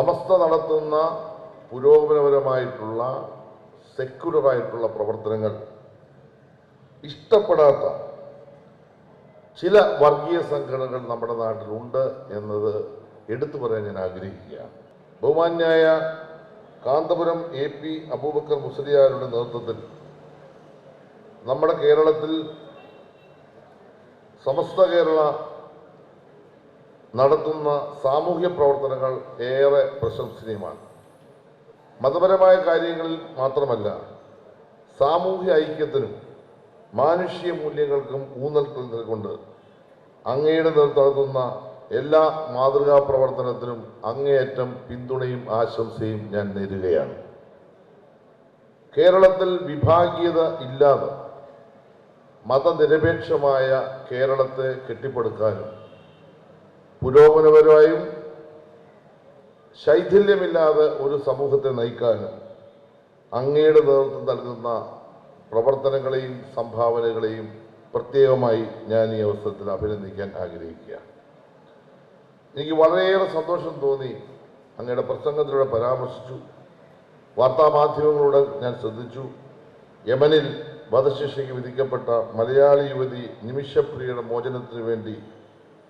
സമസ്ത നടത്തുന്ന പുരോഗമനപരമായിട്ടുള്ള സെക്യുലറായിട്ടുള്ള പ്രവർത്തനങ്ങൾ ഇഷ്ടപ്പെടാത്ത ചില വർഗീയ സംഘടനകൾ നമ്മുടെ നാട്ടിലുണ്ട് എന്നത് എടുത്തു പറയാൻ ഞാൻ ആഗ്രഹിക്കുകയാണ്. ബഹുമാന്യായ കാന്തപുരം എ പി അബൂബക്കർ മുസ്ലിയാരുടെ നേതൃത്വത്തിൽ നമ്മുടെ കേരളത്തിൽ സമസ്ത കേരള നടത്തുന്ന സാമൂഹ്യ പ്രവർത്തനങ്ങൾ ഏറെ പ്രശംസനീയമാണ്. മതപരമായ കാര്യങ്ങളിൽ മാത്രമല്ല സാമൂഹ്യ ഐക്യത്തിനും മാനുഷിക മൂല്യങ്ങൾക്കും ഊന്നൽ നൽകൊണ്ട് അങ്ങയുടെ നടത്തുന്ന എല്ലാ മാതൃകാ പ്രവർത്തനത്തിനും അങ്ങേയറ്റം പിന്തുണയും ആശംസയും ഞാൻ നേരുകയാണ്. കേരളത്തിൽ വിഭാഗീയത ഇല്ലാതെ മതനിരപേക്ഷമായ കേരളത്തെ കെട്ടിപ്പടുക്കാനും പുരോഗമനപരമായും ശൈഥില്യമില്ലാതെ ഒരു സമൂഹത്തെ നയിക്കാൻ അങ്ങയുടെ നേതൃത്വം നൽകുന്ന പ്രവർത്തനങ്ങളെയും സംഭാവനകളെയും പ്രത്യേകമായി ഞാൻ ഈ അവസരത്തിൽ അഭിനന്ദിക്കാൻ ആഗ്രഹിക്കുകയാണ്. എനിക്ക് വളരെയേറെ സന്തോഷം തോന്നി. അങ്ങയുടെ പ്രസംഗത്തിലൂടെ പരാമർശിച്ചു. വാർത്താമാധ്യമങ്ങളോട് ഞാൻ ശ്രദ്ധിച്ചു. യമനിൽ വധശിക്ഷയ്ക്ക് വിധിക്കപ്പെട്ട മലയാളി യുവതി നിമിഷപ്രിയയുടെ മോചനത്തിനു വേണ്ടി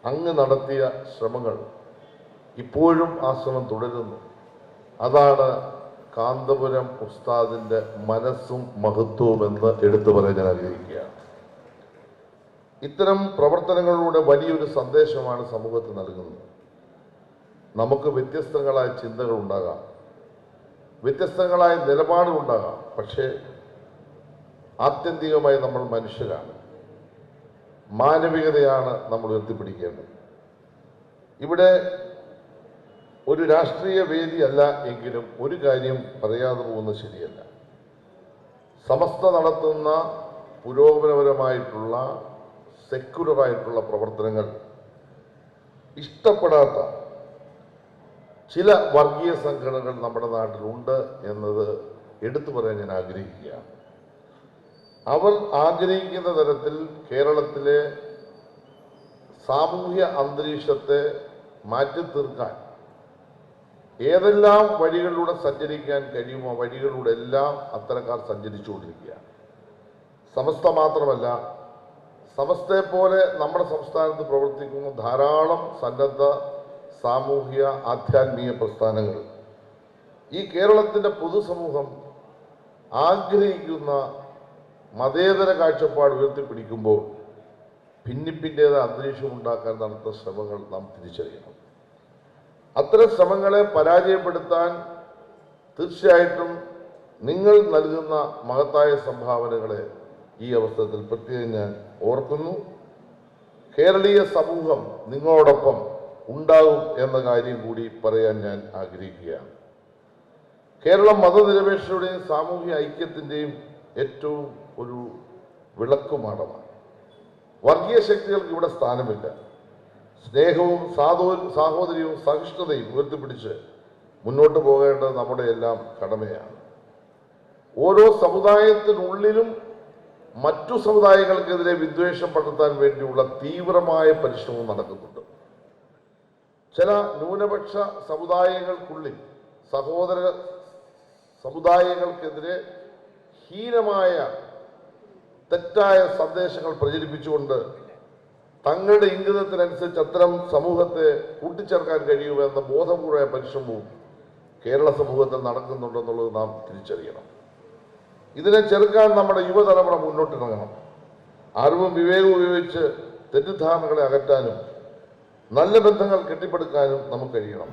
അങ്ങ് നടത്തിയ ശ്രമങ്ങൾ ഇപ്പോഴും ആ ശ്രമം തുടരുന്നു. അതാണ് കാന്തപുരം ഉസ്താദിന്റെ മനസ്സും മഹത്വവും എന്ന് എടുത്തു പറയാൻ ഞാൻ ആഗ്രഹിക്കുകയാണ്. ഇത്തരം പ്രവർത്തനങ്ങളിലൂടെ വലിയൊരു സന്ദേശമാണ് സമൂഹത്തിന് നൽകുന്നത്. നമുക്ക് വ്യത്യസ്തങ്ങളായ ചിന്തകൾ ഉണ്ടാകാം. വ്യത്യസ്തങ്ങളായ നിലപാടുകളുണ്ടാകാം പക്ഷേ ആത്യന്തികമായി നമ്മൾ മനുഷ്യരാണ്. മാനവികതയാണ് നമ്മൾ ഉയർത്തിപ്പിടിക്കേണ്ടത്. ഇവിടെ ഒരു രാഷ്ട്രീയ വേദിയല്ല എങ്കിലും ഒരു കാര്യം പറയാതെ പോകുന്നത് ശരിയല്ല. സമസ്ത നടത്തുന്ന പുരോഗമനപരമായിട്ടുള്ള സെക്യുലറായിട്ടുള്ള പ്രവർത്തനങ്ങൾ ഇഷ്ടപ്പെടാത്ത ചില വർഗീയ സംഘടനകൾ നമ്മുടെ നാട്ടിലുണ്ട് എന്നത് എടുത്തു പറയാൻ ഞാൻ ആഗ്രഹിക്കുകയാണ്. അവർ ആഗ്രഹിക്കുന്ന തരത്തിൽ കേരളത്തിലെ സാമൂഹ്യ അന്തരീക്ഷത്തെ മാറ്റി തീർക്കാൻ ഏതെല്ലാം വഴികളിലൂടെ സഞ്ചരിക്കാൻ കഴിയുമോ വഴികളിലൂടെ എല്ലാം അത്തരക്കാർ സഞ്ചരിച്ചുകൊണ്ടിരിക്കുകയാണ്. സമസ്ത മാത്രമല്ല സമസ്തയെ പോലെ നമ്മുടെ സംസ്ഥാനത്ത് പ്രവർത്തിക്കുന്ന ധാരാളം സന്നദ്ധ സാമൂഹ്യ ആധ്യാത്മിക പ്രസ്ഥാനങ്ങൾ. ഈ കേരളത്തിന്റെ പൊതുസമൂഹം ആഗ്രഹിക്കുന്ന മതേതര കാഴ്ചപ്പാട് ഉയർത്തിപ്പിടിക്കുമ്പോൾ ഭിന്നിപ്പിന്റേത് അന്തരീക്ഷം ഉണ്ടാക്കാൻ നടത്തുന്ന ശ്രമങ്ങൾ നാം തിരിച്ചറിയണം. അത്തരം ശ്രമങ്ങളെ പരാജയപ്പെടുത്താൻ തീർച്ചയായിട്ടും നിങ്ങൾ നൽകുന്ന മഹത്തായ സംഭാവനകളെ ഈ അവസരത്തിൽ പ്രത്യേകം ഞാൻ ഓർക്കുന്നു. കേരളീയ സമൂഹം നിങ്ങളോടൊപ്പം ഉണ്ടാകും എന്ന കാര്യം കൂടി പറയാൻ ഞാൻ ആഗ്രഹിക്കുകയാണ്. കേരളം മതനിരപേക്ഷയുടെയും സാമൂഹ്യ ഐക്യത്തിന്റെയും ഏറ്റവും ഒരു വിളക്കുമാടമാണ് വർഗീയ ശക്തികൾക്ക് ഇവിടെ സ്ഥാനമില്ല. സ്നേഹവും സാധോ സാഹോദര്യവും സഹിഷ്ണുതയും ഉയർത്തിപ്പിടിച്ച് മുന്നോട്ട് പോകേണ്ടത് നമ്മുടെ എല്ലാം കടമയാണ്. ഓരോ സമുദായത്തിനുള്ളിലും മറ്റു സമുദായങ്ങൾക്കെതിരെ വിദ്വേഷം പടർത്താൻ വേണ്ടിയുള്ള തീവ്രമായ പരിശ്രമം നടക്കുന്നുണ്ട്. ചില ന്യൂനപക്ഷ സമുദായങ്ങൾക്കുള്ളിൽ സഹോദര സമുദായങ്ങൾക്കെതിരെ ഹീനമായ തെറ്റായ സന്ദേശങ്ങൾ പ്രചരിപ്പിച്ചുകൊണ്ട് തങ്ങളുടെ ഇംഗിതത്തിനനുസരിച്ച് അത്തരം സമൂഹത്തെ കൂട്ടിച്ചേർക്കാൻ കഴിയുമെന്ന ബോധപൂർവമായ പരിശ്രമവും കേരള സമൂഹത്തിൽ നടക്കുന്നുണ്ടെന്നുള്ളത് നാം തിരിച്ചറിയണം. ഇതിനെ ചെറുക്കാൻ നമ്മുടെ യുവതലമുറ മുന്നോട്ടിറങ്ങണം. അറിവും വിവേകവും ഉപയോഗിച്ച് തെറ്റിദ്ധാരണകളെ അകറ്റാനും നല്ല ബന്ധങ്ങൾ കെട്ടിപ്പടുക്കാനും നമുക്ക് കഴിയണം.